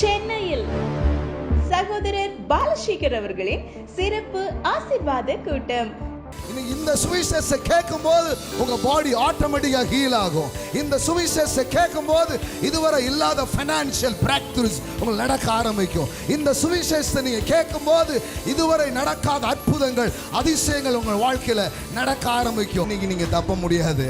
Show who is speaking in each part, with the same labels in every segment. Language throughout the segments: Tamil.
Speaker 1: சென்னையில் சகோதரர் பாலசேகர் அவர்களின் சிறப்பு ஆசிர்வாத கூட்டம்.
Speaker 2: இன்னைக்கு இந்த சுவிசேஷத்தை கேட்கும் போது உங்க பாடி ஆட்டோமேட்டிக்கா ஹீல் ஆகும் இந்த சுவிசேஷத்தை கேட்கும் போது இதுவரை இல்லாத ஃபைனான்சியல் பிராக்டிஸ் உங்களுக்கு நடக்க ஆரம்பிக்கும் இந்த சுவிசேஷத்தை நீங்க கேட்கும் போது இதுவரை நடக்காத அற்புதங்கள் அதிசயங்கள் உங்கள் வாழ்க்கையில நடக்க ஆரம்பிக்கும் இன்னைக்கு நீங்க தப்ப முடியாது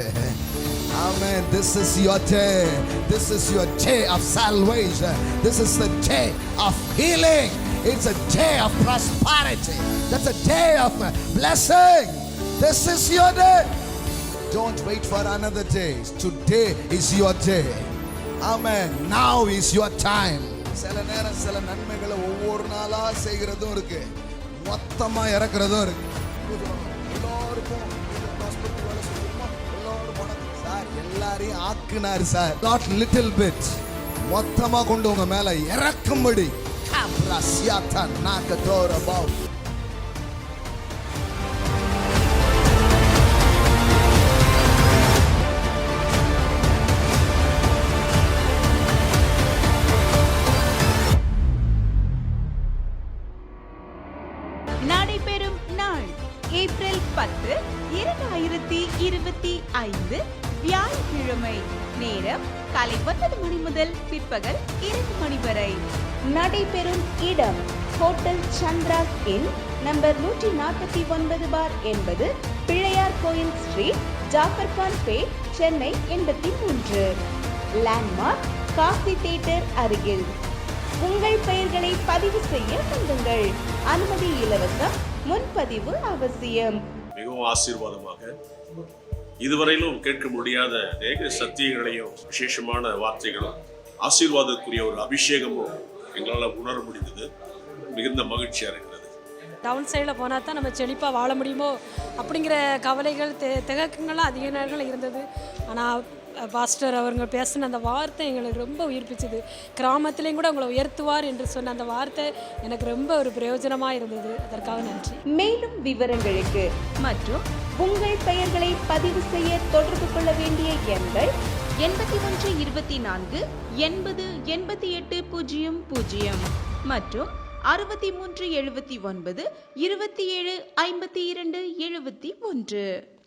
Speaker 2: Amen. This is your day. This is your day of salvation. This is the day of healing. It's a day of prosperity. That's a day of blessing. This is your day. Don't wait for another day. Today is your day. Amen. Now is your time. சில நேரம் சில நன்மைகளை ஒவ்வொரு நாளா செய்கிறதும் இருக்கு மொத்தமா இறக்குறதும் இருக்கு எல்லாருக்கும் எல்லாரையும் ஆக்குனார் சார் நாட் லிட்டில் பிட் மொத்தமா கொண்டு உங்க மேல இறக்கும்படி Cabra siata
Speaker 1: நடைபெறும் நாள் ஏப்ரல் பத்து இரண்டாயிரத்தி இருபத்தி ஐந்து வியாழக்கிழமை நேரம் காலை ஒன்பது மணி முதல் பிற்பகல் இரண்டு மணி வரை. நடைபெறும் இடம் ஹோட்டல் சந்திரா இன் நம்பர் நூற்றி நாற்பத்தி ஒன்பது பார் என்பது பிள்ளையார் கோயில் ஸ்ட்ரீட் ஜாஃபர்கான் பே சென்னை எண்பத்தி மூன்று. லேண்ட்மார்க் காசி தியேட்டர் அருகில். உங்கள் பெயர்களை பதிவு செய்ய வந்துங்கள் அனுமதி இலவசம் முன்பதிவு அவசியம்.
Speaker 3: மிகவும் ஆசீர்வாதமாக இதுவரையிலும் கேட்க முடியாத அநேக சத்தியங்களையும் விசேஷமான வார்த்தைகளும் ஆசீர்வாதத்துக்குரிய ஒரு அபிஷேகமும் எங்களால் உணர முடிந்தது. மிகுந்த மகிழ்ச்சியாக இருக்கிறது.
Speaker 4: டவுன் சைடில் போனால் தான் நம்ம செழிப்பாக வாழ முடியுமோ? அப்படிங்கிற கவலைகள் தெ திகக்கங்கள்லாம் அதிக நேரங்கள் இருந்தது. ஆனால் பாஸ்டர் அவங்க பேசின அந்த வார்த்தை எங்களுக்கு ரொம்ப உயிர்ப்பிச்சுது. கிராமத்துலேயும் கூட உங்களை உயர்த்துவார் என்று சொன்ன அந்த வார்த்தை எனக்கு ரொம்ப ஒரு பிரயோஜனமாக இருந்தது. அதற்காக நன்றி.
Speaker 1: மேலும் விவரங்களுக்கு மற்றும் உங்கள் பெயர்களை பதிவு செய்ய தொடர்பு கொள்ள வேண்டிய எண்கள் எண்பத்தி ஒன்று இருபத்தி நான்கு எண்பது எண்பத்தி எட்டு பூஜ்ஜியம் பூஜ்ஜியம் மற்றும் அறுபத்தி மூன்று எழுபத்தி ஒன்பது இருபத்தி ஏழு ஐம்பத்தி இரண்டு எழுபத்தி ஒன்று.